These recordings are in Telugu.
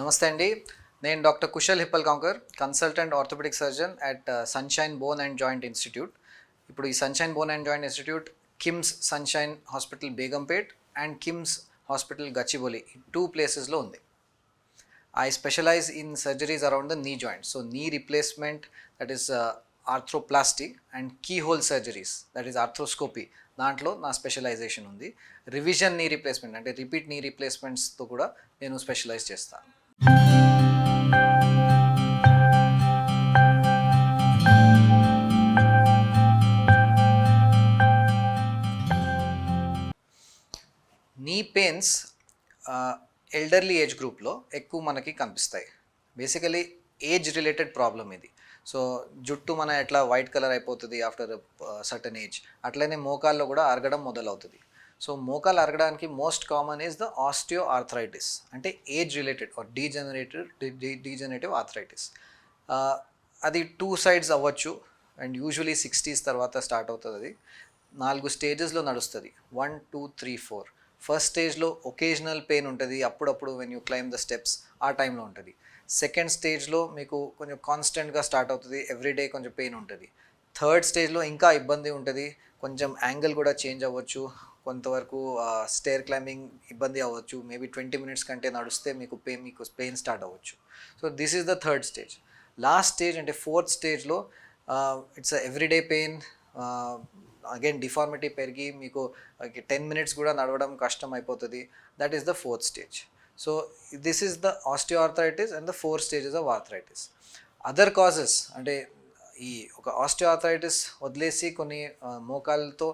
నమస్తే అండి. నేను doctor Kushal Hippalkankar consultant orthopaedic surgeon at Sunshine Bone and Joint Institute ఇప్పుడు ఈ Sunshine Bone and Joint Institute KIMS Sunshine hospital Begumpet and KIMS hospital Gachibowli two ప్లేసెస్లో ఉంది. I specialise in surgeries around the knee joint so knee replacement that is arthroplasty and keyhole surgeries that is arthroscopy దాంట్లో నా స్పెషలైజేషన్ ఉంది. రివిజన్ నీ రీప్లేస్మెంట్ అంటే రిపీట్ నీ రీప్లేస్మెంట్స్తో కూడా నేను స్పెషలైజ్ చేస్తాను. నీ పెయిన్స్ ఎల్డర్లీ ఏజ్ గ్రూప్లో ఎక్కువ మనకి కనిపిస్తాయి. బేసికలీ ఏజ్ రిలేటెడ్ ప్రాబ్లం ఇది. సో జుట్టు మన ఎట్లా వైట్ కలర్ అయిపోతుంది ఆఫ్టర్ సర్టన్ ఏజ్ అట్లనే మోకాల్లో కూడా అరగడం మొదలవుతుంది. సో మోకాలు అరగడానికి most common is the osteo arthritis అంటే age related or degenerated degenerative arthritis అది టూ సైడ్స్ అవ్వచ్చు. అండ్ యూజువలీ సిక్స్టీస్ తర్వాత స్టార్ట్ అవుతుంది అది. నాలుగు స్టేజెస్లో నడుస్తుంది. One two three four first స్టేజ్లో ఒకేజనల్ పెయిన్ ఉంటుంది. అప్పుడప్పుడు when you climb the steps ఆ టైంలో ఉంటుంది. సెకండ్ స్టేజ్లో మీకు కొంచెం కాన్స్టెంట్గా స్టార్ట్ అవుతుంది. ఎవ్రీడే కొంచెం పెయిన్ ఉంటుంది. థర్డ్ స్టేజ్లో ఇంకా ఇబ్బంది ఉంటుంది. కొంచెం యాంగిల్ కూడా చేంజ్ అవ్వచ్చు. కొంతవరకు స్టేర్ క్లైంబింగ్ ఇబ్బంది అవ్వచ్చు. మేబీ ట్వంటీ మినిట్స్ కంటే నడిస్తే మీకు పెయిన్ మీకు పెయిన్ స్టార్ట్ అవ్వచ్చు. So this is the third stage last stage అంటే ఫోర్త్ స్టేజ్లో it's everyday pain again deformity పెరిగి మీకు టెన్ మినిట్స్ కూడా నడవడం కష్టం అయిపోతుంది that is the fourth stage so this is the osteoarthritis and the four stages of arthritis other causes అంటే ఈ ఒక ఆస్టియోఆథరైటిస్ వదిలేసి కొన్ని మోకాళ్ళతో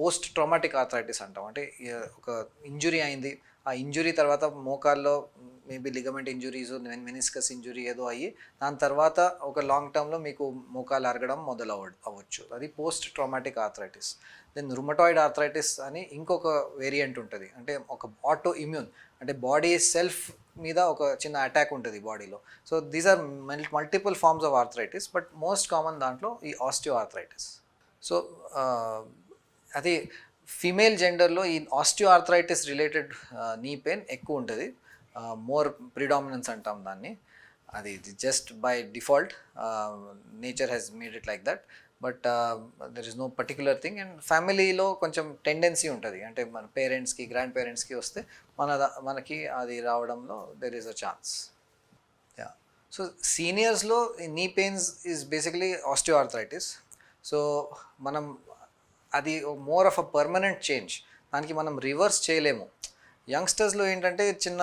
పోస్ట్ ట్రామాటిక్ ఆథరైటిస్ అంటాం. అంటే ఒక ఇంజురీ అయింది. ఆ ఇంజురీ తర్వాత మోకాల్లో maybe ligament injuries meniscus injury ఏదో అయ్యి దాని తర్వాత ఒక లాంగ్ టర్మ్లో మీకు మోకాలు అరగడం మొదలు అవ్వ అవ్వచ్చు. అది post traumatic arthritis then rheumatoid arthritis అని ఇంకొక వేరియంట్ ఉంటుంది. అంటే ఒక ఆటో ఇమ్యూన్. అంటే బాడీ సెల్ఫ్ మీద ఒక చిన్న అటాక్ ఉంటుంది బాడీలో. So these are multiple forms of arthritis but most common దాంట్లో ఈ ఆస్టియో ఆర్థరైటిస్ సో అది ఫిమేల్ జెండర్లో ఈ osteo arthritis related knee pain ఎక్కువ ఉంటుంది. Uh, మోర్ ప్రిడామినెన్స్ అంటాం దాన్ని. అది just by default nature has made it like that but there is no particular thing and ఫ్యామిలీలో కొంచెం టెండెన్సీ ఉంటుంది. అంటే మన పేరెంట్స్కి గ్రాండ్ పేరెంట్స్కి వస్తే మన మనకి అది రావడంలో there is a chance yeah so సీనియర్స్లో knee pains is basically osteoarthritis so మనం అది more of a permanent change దానికి మనం రివర్స్ చేయలేము. యంగ్స్టర్స్లో ఏంటంటే చిన్న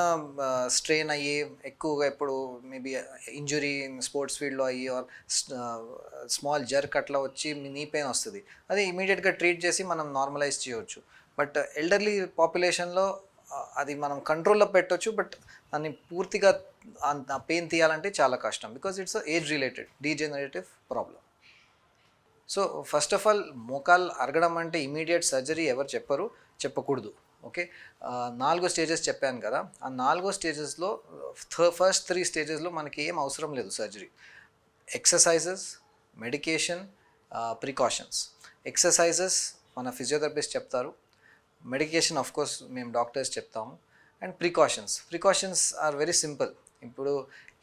స్ట్రెయిన్ అయ్యి ఎక్కువగా ఇప్పుడు మేబీ ఇంజురీ స్పోర్ట్స్ ఫీల్డ్లో అయ్యి ఆర్ స్మాల్ జర్క్ అట్లా వచ్చి నీ పెయిన్ వస్తుంది. అది ఇమీడియట్గా ట్రీట్ చేసి మనం నార్మలైజ్ చేయవచ్చు బట్ ఎల్డర్లీ పాపులేషన్లో అది మనం కంట్రోల్లో పెట్టొచ్చు. బట్ దాన్ని పూర్తిగా ఆ పెయిన్ తీయాలంటే చాలా కష్టం. Because it's age related degenerative problem so first of all మోకాల్ అరగడం అంటే ఇమీడియట్ సర్జరీ ఎవరు చెప్పరు చెప్పకూడదు. ఓకే? నాలుగో స్టేజెస్ చెప్పాను కదా. ఆ నాలుగో స్టేజెస్లో ఫస్ట్ త్రీ స్టేజెస్లో మనకి ఏం అవసరం లేదు surgery. Exercises medication precautions exercises మన ఫిజియోథెరపిస్ట్ చెప్తారు. మెడికేషన్ ఆఫ్ కోర్స్ మేము డాక్టర్స్ చెప్తాము. And precautions precautions are very simple ఇప్పుడు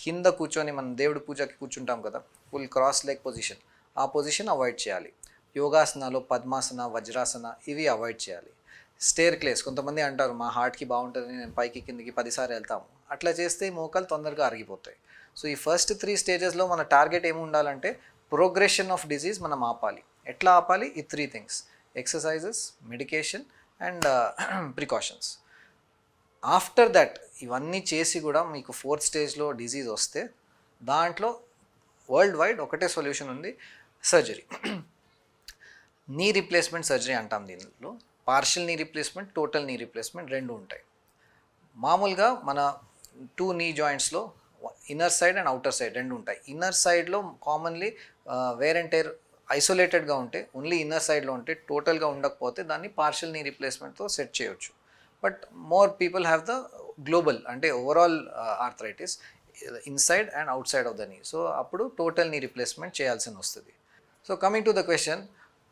కింద కూర్చొని మనం దేవుడి పూజకి కూర్చుంటాం కదా. ఫుల్ క్రాస్ లెగ్ పొజిషన్ ఆ పొజిషన్ అవాయిడ్ చేయాలి. యోగాసనాలు పద్మాసన వజ్రాసన ఇవి అవాయిడ్ చేయాలి. స్టేర్ క్లేస్ కొంతమంది అంటారు మా హార్ట్కి బాగుంటుంది నేను పైకి కిందికి పదిసార్లు వెళ్తాము. అట్లా చేస్తే ఈ మోకాలు తొందరగా అరిగిపోతాయి. సో ఈ ఫస్ట్ త్రీ స్టేజెస్లో మన టార్గెట్ ఏమి ఉండాలంటే ప్రోగ్రెషన్ ఆఫ్ డిజీజ్ మనం ఆపాలి. ఎట్లా ఆపాలి? ఈ three things exercises medication and precautions after that ఇవన్నీ చేసి కూడా మీకు ఫోర్త్ స్టేజ్లో డిజీజ్ వస్తే దాంట్లో వరల్డ్ వైడ్ ఒకటే సొల్యూషన్ ఉంది సర్జరీ నీ రీప్లేస్మెంట్ సర్జరీ అంటాం దీనిలో. Partial knee replacement total knee replacement రెండు ఉంటాయి. మామూలుగా మన two knee జాయింట్స్లో inner side and outer side రెండు ఉంటాయి. ఇన్నర్ సైడ్లో కామన్లీ వేర్ అండ్ టైర్ ఐసోలేటెడ్గా ఉంటే ఓన్లీ ఇన్నర్ సైడ్లో ఉంటే టోటల్గా ఉండకపోతే దాన్ని పార్షియల్ నీ రీప్లేస్మెంట్తో సెట్ చేయొచ్చు. But more people have the global అంటే overall arthritis inside and outside of the knee so అప్పుడు టోటల్ నీ రీప్లేస్మెంట్ చేయాల్సి వస్తుంది. So coming to the question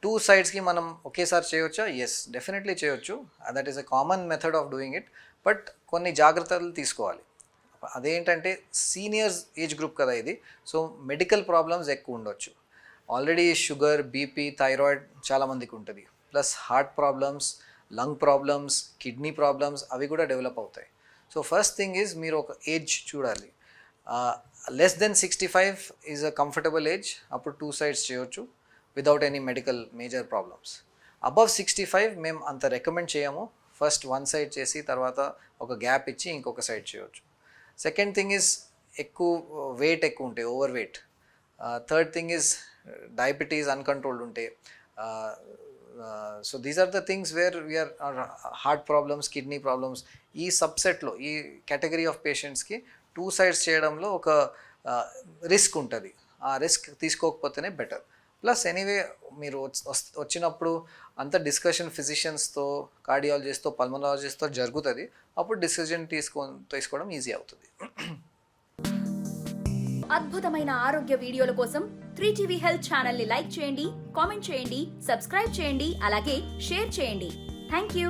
two సైడ్స్కి మనం ఒకేసారి చేయొచ్చా? ఎస్ డెఫినెట్లీ చేయొచ్చు. That is a common method of doing it but కొన్ని జాగ్రత్తలు తీసుకోవాలి. అదేంటంటే సీనియర్స్ ఏజ్ గ్రూప్ కదా ఇది. సో మెడికల్ ప్రాబ్లమ్స్ ఎక్కువ ఉండొచ్చు. ఆల్రెడీ షుగర్ బీపీ థైరాయిడ్ చాలామందికి ఉంటుంది. Plus heart problems lung problems kidney problems అవి కూడా డెవలప్ అవుతాయి. సో ఫస్ట్ థింగ్ ఈజ్ మీరు ఒక ఏజ్ చూడాలి. Less than sixty five is a comfortable age అప్పుడు టూ సైడ్స్ చేయొచ్చు. Without any medical major problems above sixty five మేము అంత రికమెండ్ చేయము. ఫస్ట్ వన్ సైడ్ చేసి తర్వాత ఒక గ్యాప్ ఇచ్చి ఇంకొక సైడ్ చేయవచ్చు సెకండ్ థింగ్ ఇస్ ఎక్కువ uh, వెయిట్ ఎక్కువ ఉంటాయి over weight third thing is diabetes uncontrolled ఉంటే so these are the things where we are heart problems kidney problems ఈ సబ్సెట్లో ఈ కేటగిరీ ఆఫ్ పేషెంట్స్కి టూ సైడ్స్ చేయడంలో ఒక uh, రిస్క్ ఉంటుంది. ఆ రిస్క్ తీసుకోకపోతేనే బెటర్ ప్లస్ ఎనీవే మీరు వచ్చినప్పుడు అంత డిస్కషన్ ఫిజిషియన్స్తో కార్డియాలజిస్ట్తో పల్మనాలజిస్ట్తో జరుగుతుంది. అప్పుడు డిసిజన్ తీసుకో తీసుకోవడం ఈజీ అవుతుంది. అద్భుతమైన ఆరోగ్య వీడియోల కోసం త్రీ టీవీ హెల్త్ ఛానల్ని లైక్ చేయండి కామెంట్ చేయండి సబ్స్క్రైబ్ చేయండి అలాగే షేర్ చేయండి. Thank you